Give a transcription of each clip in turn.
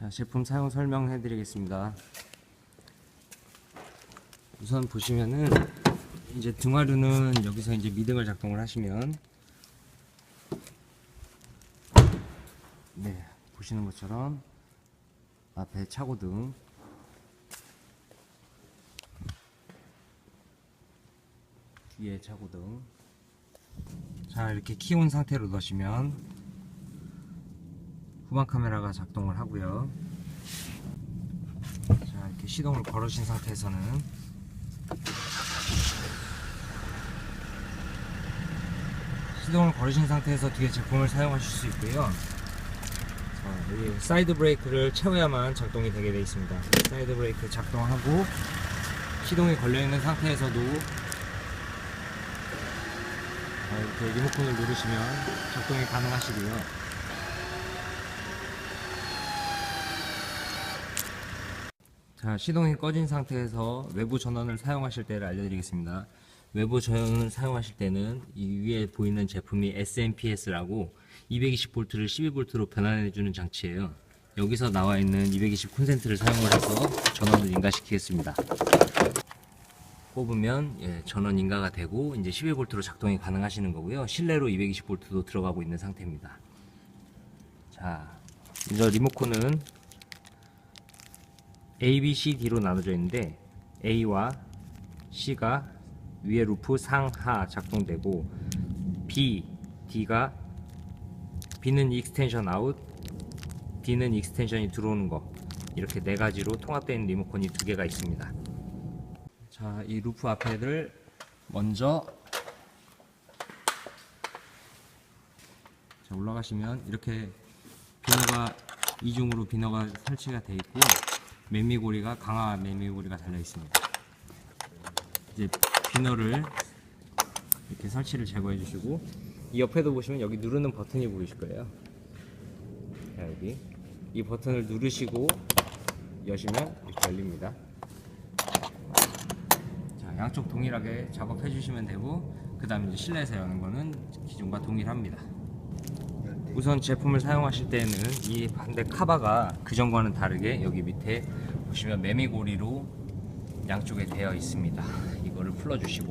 자, 제품 사용 설명해 드리겠습니다. 우선 보시면은 이제 등화류는 여기서 이제 미등을 작동을 하시면 네, 보시는 것처럼 앞에 차고등 뒤에 차고등 자 이렇게 키운 상태로 넣으시면 후방 카메라가 작동을 하고요. 자 이렇게 시동을 걸으신 상태에서는 시동을 걸으신 상태에서 뒤에 제품을 사용하실 수 있고요. 자, 이 사이드 브레이크를 채워야만 작동이 되게 되어 있습니다. 사이드 브레이크 작동하고 시동이 걸려 있는 상태에서도 자, 이렇게 리모컨을 누르시면 작동이 가능하시고요 자, 시동이 꺼진 상태에서 외부 전원을 사용하실 때를 알려드리겠습니다. 외부 전원을 사용하실 때는 이 위에 보이는 제품이 SMPS라고 220V를 12V로 변환해주는 장치예요. 여기서 나와 있는 220 콘센트를 사용을 해서 전원을 인가시키겠습니다. 꼽으면 예, 전원 인가가 되고 이제 12V로 작동이 가능하시는 거고요. 실내로 220V도 들어가고 있는 상태입니다. 자, 이제 리모컨은 A, B, C, D로 나눠져 있는데 A와 C가 위에 루프 상하 작동되고 B, D가 B는 익스텐션 아웃, D는 익스텐션이 들어오는 거 이렇게 네 가지로 있는 리모컨이 두 개가 있습니다. 자, 이 루프 앞에를 먼저 자, 올라가시면 이렇게 비너가 이중으로 비너가 설치가 되어 있고 요. 매미고리가 강화 매미고리가 달려 있습니다. 이제 비너를 이렇게 설치를 제거해 주시고 이 옆에도 보시면 여기 누르는 버튼이 보이실 거예요. 자, 여기 이 버튼을 누르시고 여시면 이렇게 열립니다. 자, 양쪽 동일하게 작업해 주시면 되고 그 다음에 이제 실내에서 여는 거는 기존과 동일합니다. 우선 제품을 사용하실 때는 이 반대 카바가 그전과는 다르게 여기 밑에 보시면 매미고리로 양쪽에 되어 있습니다. 이거를 풀어주시고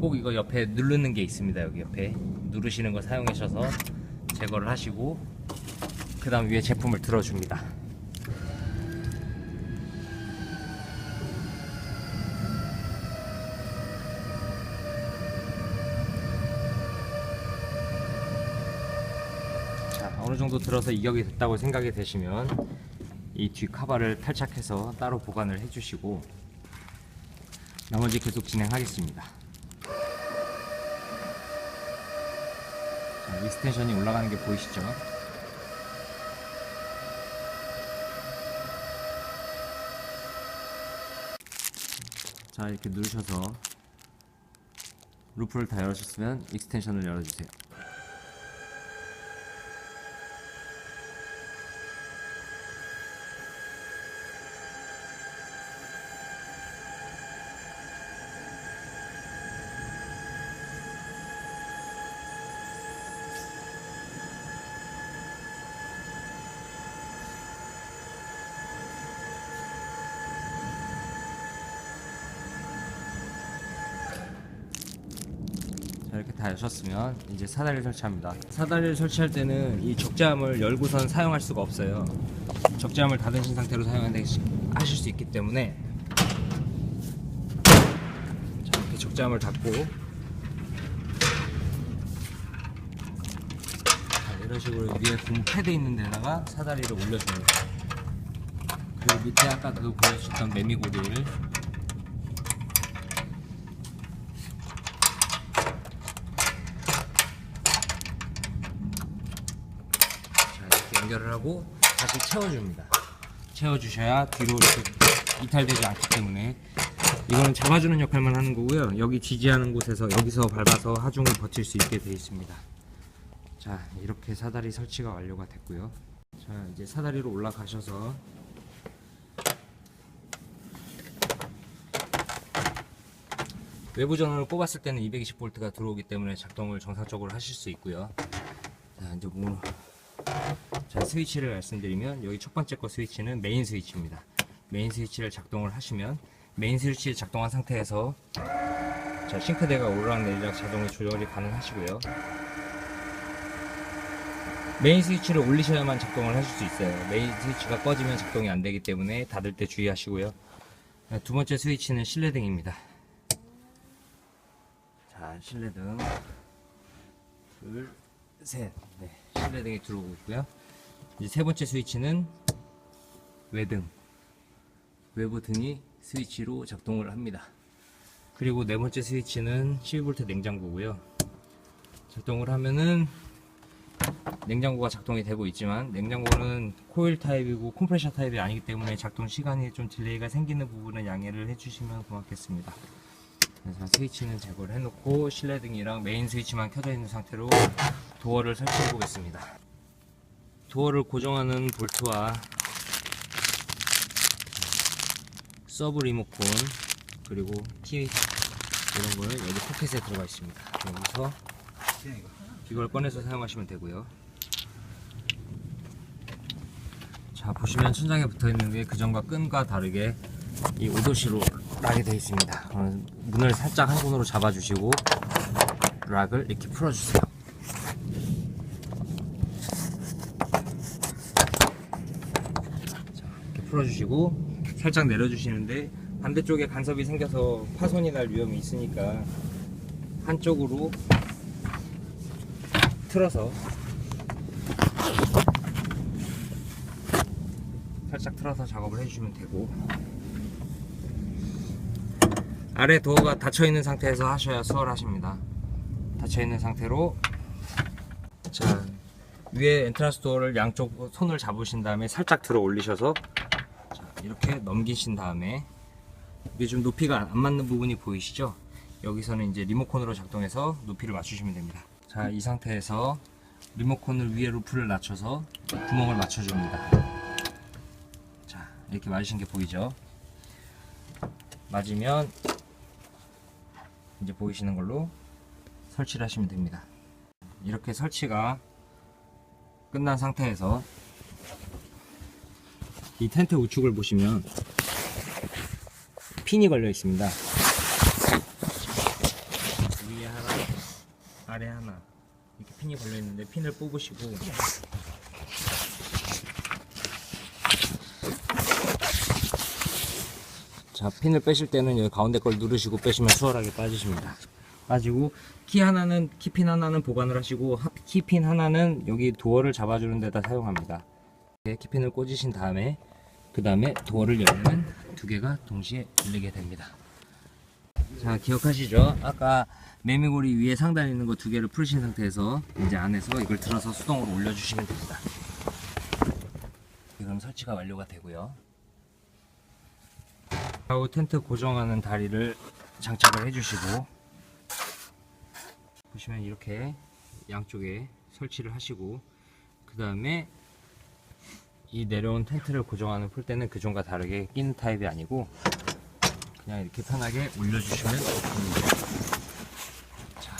꼭 이거 옆에 누르는 게 있습니다. 여기 옆에 누르시는 거 사용하셔서 제거를 하시고 그 다음 위에 제품을 들어줍니다. 자, 어느 정도 들어서 이격이 됐다고 생각이 되시면 이 뒤 카바를 탈착해서 따로 보관을 해주시고 나머지 계속 진행하겠습니다. 자, 익스텐션이 올라가는 게 보이시죠? 자, 이렇게 누르셔서 루프를 다 열으셨으면 익스텐션을 열어주세요. 다 여셨으면 이제 사다리를 설치합니다. 사다리를 설치할 때는 이 적재함을 열고선 사용할 수가 없어요. 적재함을 닫으신 상태로 사용하실 수 있기 때문에 자 이렇게 적재함을 닫고 자, 이런 식으로 위에 금 패드 있는 데다가 사다리를 올려줍니다. 그리고 밑에 아까 그 보여주셨던 매미고리를 자 이렇게 연결을 하고 다시 채워줍니다. 채워주셔야 뒤로 이렇게 이탈되지 않기 때문에 이거는 잡아주는 역할만 하는 거고요. 여기 지지하는 곳에서 여기서 밟아서 하중을 버틸 수 있게 되어 있습니다. 자 이렇게 사다리 설치가 완료가 됐고요. 자 이제 사다리로 올라가셔서 외부 전원을 꼽았을 때는 220V가 들어오기 때문에 작동을 정상적으로 하실 수 있고요. 자 이제 뭐 자 스위치를 말씀드리면 여기 첫 번째 거 스위치는 메인 스위치입니다. 메인 스위치를 작동을 하시면 메인 스위치 작동한 상태에서 자 싱크대가 오르락내리락 자동으로 조절이 가능하시고요. 메인 스위치를 올리셔야만 작동을 하실 수 있어요. 메인 스위치가 꺼지면 작동이 안 되기 때문에 닫을 때 주의하시고요. 네, 두 번째 스위치는 실내등입니다. 자, 실내등. 둘, 셋. 네, 실내등이 들어오고 있고요. 이제 세 번째 스위치는 외등. 외부 등이 스위치로 작동을 합니다. 그리고 네 번째 스위치는 12V 냉장고고요. 작동을 하면은 냉장고가 작동이 되고 있지만 냉장고는 코일 타입이고 컴프레셔 타입이 아니기 때문에 작동 시간이 좀 딜레이가 생기는 부분은 양해를 해주시면 고맙겠습니다. 그래서 스위치는 제거를 해놓고 실내등이랑 메인 스위치만 켜져 있는 상태로 도어를 설치해 보겠습니다. 도어를 고정하는 볼트와 서브 리모컨 그리고 키 이런 거는 여기 포켓에 들어가 있습니다. 여기서 이걸 꺼내서 사용하시면 되고요. 자 보시면 천장에 붙어 있는 게 그전과 끈과 다르게 이 오도시로 락이 되어 있습니다. 문을 살짝 한 손으로 잡아주시고 락을 이렇게 풀어주세요. 자, 이렇게 풀어주시고 살짝 내려주시는데 반대쪽에 간섭이 생겨서 파손이 날 위험이 있으니까 한쪽으로 틀어서 살짝 틀어서 작업을 해주시면 되고 아래 도어가 닫혀 있는 상태에서 하셔야 수월하십니다. 닫혀 있는 상태로 자 위에 엔트라ンス 도어를 양쪽 손을 잡으신 다음에 살짝 들어 올리셔서 자, 이렇게 넘기신 다음에 이게 좀 높이가 안 맞는 부분이 보이시죠? 여기서는 이제 리모컨으로 작동해서 높이를 맞추시면 됩니다. 자, 이 상태에서 리모컨을 위에 루프를 낮춰서 구멍을 맞춰줍니다. 자, 이렇게 맞으신 게 보이죠? 맞으면 이제 보이시는 걸로 설치를 하시면 됩니다. 이렇게 설치가 끝난 상태에서 이 텐트 우측을 보시면 핀이 걸려 있습니다. 위에 하나, 아래 하나 이렇게 핀이 걸려 있는데 핀을 뽑으시고 자 핀을 빼실 때는 여기 가운데 걸 누르시고 빼시면 수월하게 빠지십니다. 빠지고 키 하나는 키핀 하나는 보관을 하시고 하- 키핀 하나는 여기 도어를 잡아주는 데다 사용합니다. 키핀을 꽂으신 다음에 그 다음에 도어를 열면 두 개가 동시에 열리게 됩니다. 자 기억하시죠? 아까 매미고리 위에 상단에 있는 거 두 개를 풀으신 상태에서 이제 안에서 이걸 들어서 수동으로 올려주시면 됩니다. 그럼 설치가 완료가 되고요. 좌우 텐트 고정하는 다리를 장착을 해주시고 보시면 이렇게 양쪽에 설치를 하시고 그 다음에 이 내려온 텐트를 고정하는 폴대는 그전과 다르게 끼는 타입이 아니고 그냥 이렇게 편하게 올려주시면 됩니다. 자,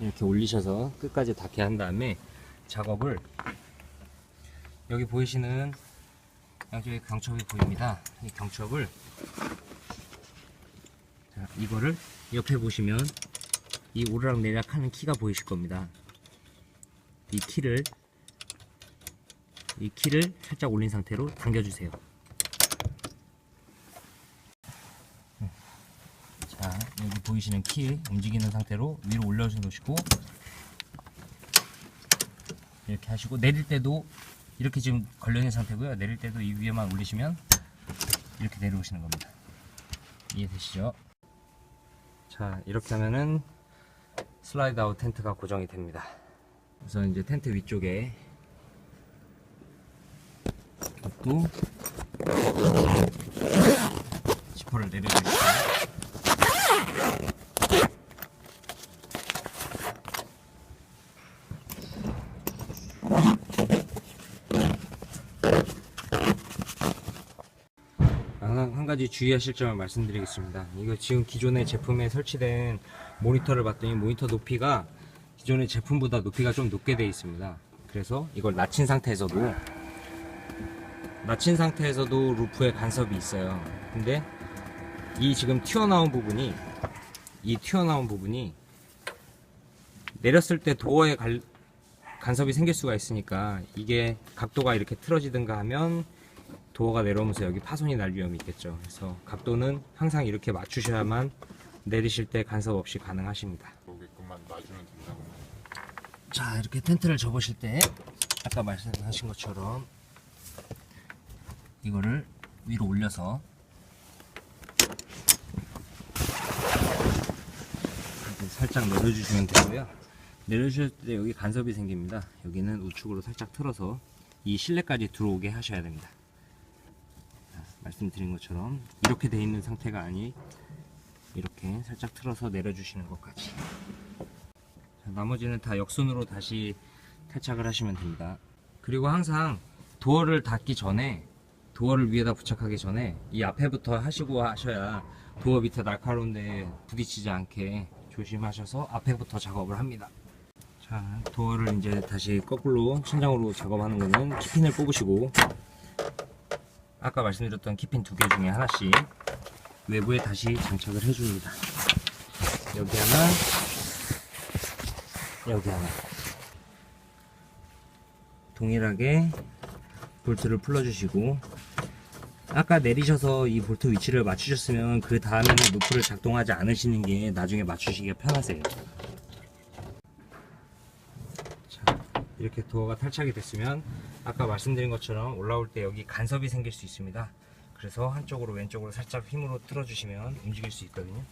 이렇게 올리셔서 끝까지 닿게 한 다음에 작업을 여기 보이시는 양쪽에 경첩이 보입니다. 이 경첩을 자, 이거를 옆에 보시면 이 오르락내리락 하는 키가 보이실 겁니다. 이 키를 이 키를 살짝 올린 상태로 당겨주세요. 음. 자, 여기 보이시는 키 움직이는 상태로 위로 올려주시고 이렇게 하시고 내릴 때도 이렇게 지금 걸려 있는 상태고요. 내릴 때도 이 위에만 올리시면 이렇게 내려오시는 겁니다. 이해되시죠? 자, 이렇게 하면은 슬라이드 아웃 텐트가 고정이 됩니다. 우선 이제 텐트 위쪽에 또 지퍼를 내려드릴게요. 항상 한 가지 주의하실 점을 말씀드리겠습니다. 이거 지금 기존의 제품에 설치된 모니터를 봤더니 모니터 높이가 기존의 제품보다 높이가 좀 높게 되어 있습니다. 그래서 이걸 낮춘 상태에서도 낮춘 상태에서도 루프에 간섭이 있어요. 근데 이 지금 튀어나온 부분이 이 튀어나온 부분이 내렸을 때 도어에 갈- 간섭이 생길 수가 있으니까 이게 각도가 이렇게 틀어지든가 하면 도어가 내려오면서 여기 파손이 날 위험이 있겠죠. 그래서 각도는 항상 이렇게 맞추셔야만 내리실 때 간섭 없이 가능하십니다. 거기까만 놔주면 된다고. 자 이렇게 텐트를 접으실 때 아까 말씀하신 것처럼 이거를 위로 올려서 살짝 내려주시면 되고요 내려주실 때 여기 간섭이 생깁니다 여기는 우측으로 살짝 틀어서 이 실내까지 들어오게 하셔야 됩니다 자, 말씀드린 것처럼 이렇게 돼 있는 상태가 아니 이렇게 살짝 틀어서 내려주시는 것까지 자, 나머지는 다 역순으로 다시 탈착을 하시면 됩니다. 그리고 항상 도어를 닫기 전에 도어를 위에다 부착하기 전에 이 앞에부터 하시고 하셔야 도어 밑에 날카로운 데 부딪히지 않게 조심하셔서 앞에부터 작업을 합니다. 자, 도어를 이제 다시 거꾸로 천장으로 작업하는 거는 키핀을 뽑으시고 아까 말씀드렸던 키핀 두 개 중에 하나씩 외부에 다시 장착을 해줍니다. 여기 하나, 여기 하나 동일하게 볼트를 풀어주시고 아까 내리셔서 이 볼트 위치를 맞추셨으면 그 다음에는 루프를 작동하지 않으시는 게 나중에 맞추시기가 편하세요 자 이렇게 도어가 탈착이 됐으면 아까 말씀드린 것처럼 올라올 때 여기 간섭이 생길 수 있습니다. 그래서 한쪽으로 왼쪽으로 살짝 힘으로 틀어주시면 움직일 수 있거든요.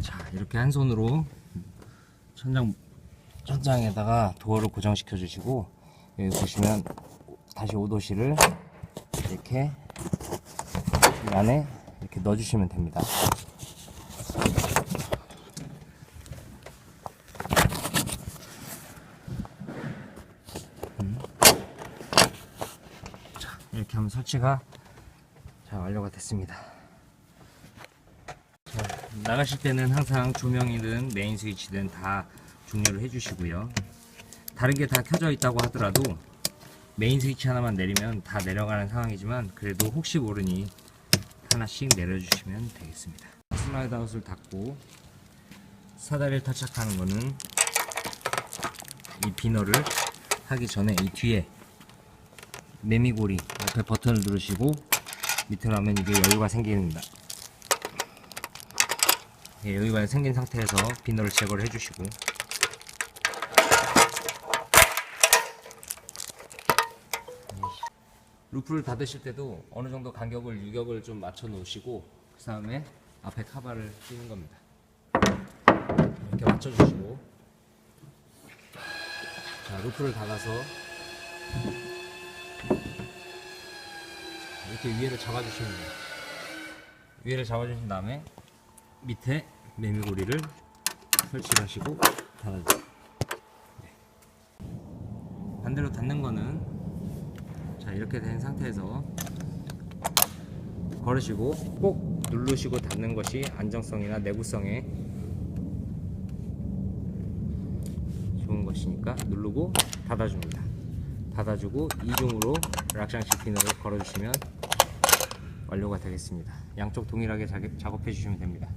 자 이렇게 한 손으로 천장 천장에다가 도어를 고정시켜 주시고 여기 보시면 다시 오도시를 이렇게 이 안에 넣어 주시면 됩니다 음. 자 이렇게 하면 설치가 자 완료가 됐습니다 나가실 때는 항상 조명이든 메인 스위치든 다 종료를 해주시고요. 다른 게 다 켜져 있다고 하더라도 메인 스위치 하나만 내리면 다 내려가는 상황이지만 그래도 혹시 모르니 하나씩 내려주시면 되겠습니다. 슬라이드 아웃을 닫고 사다리를 탈착하는 거는 이 비너를 하기 전에 이 뒤에 매미고리 옆에 버튼을 누르시고 밑으로 하면 이게 여유가 생깁니다. 예, 여기가 생긴 상태에서 비너를 제거를 해주시고 루프를 닫으실 때도 어느 정도 간격을 유격을 좀 맞춰 놓으시고 그 다음에 앞에 카바를 끼는 겁니다 이렇게 맞춰 주시고 자 루프를 닫아서 이렇게 위에를 잡아 주시면 돼요 위에를 잡아 주신 다음에 밑에 매미고리를 설치를 하시고 닫아주세요. 네. 반대로 닫는 거는 자 이렇게 된 상태에서 걸으시고 꼭 누르시고 닫는 것이 안정성이나 내구성에 좋은 것이니까 누르고 닫아줍니다. 닫아주고 이중으로 락샹시 피너를 걸어주시면 완료가 되겠습니다. 양쪽 동일하게 자- 작업해 주시면 됩니다.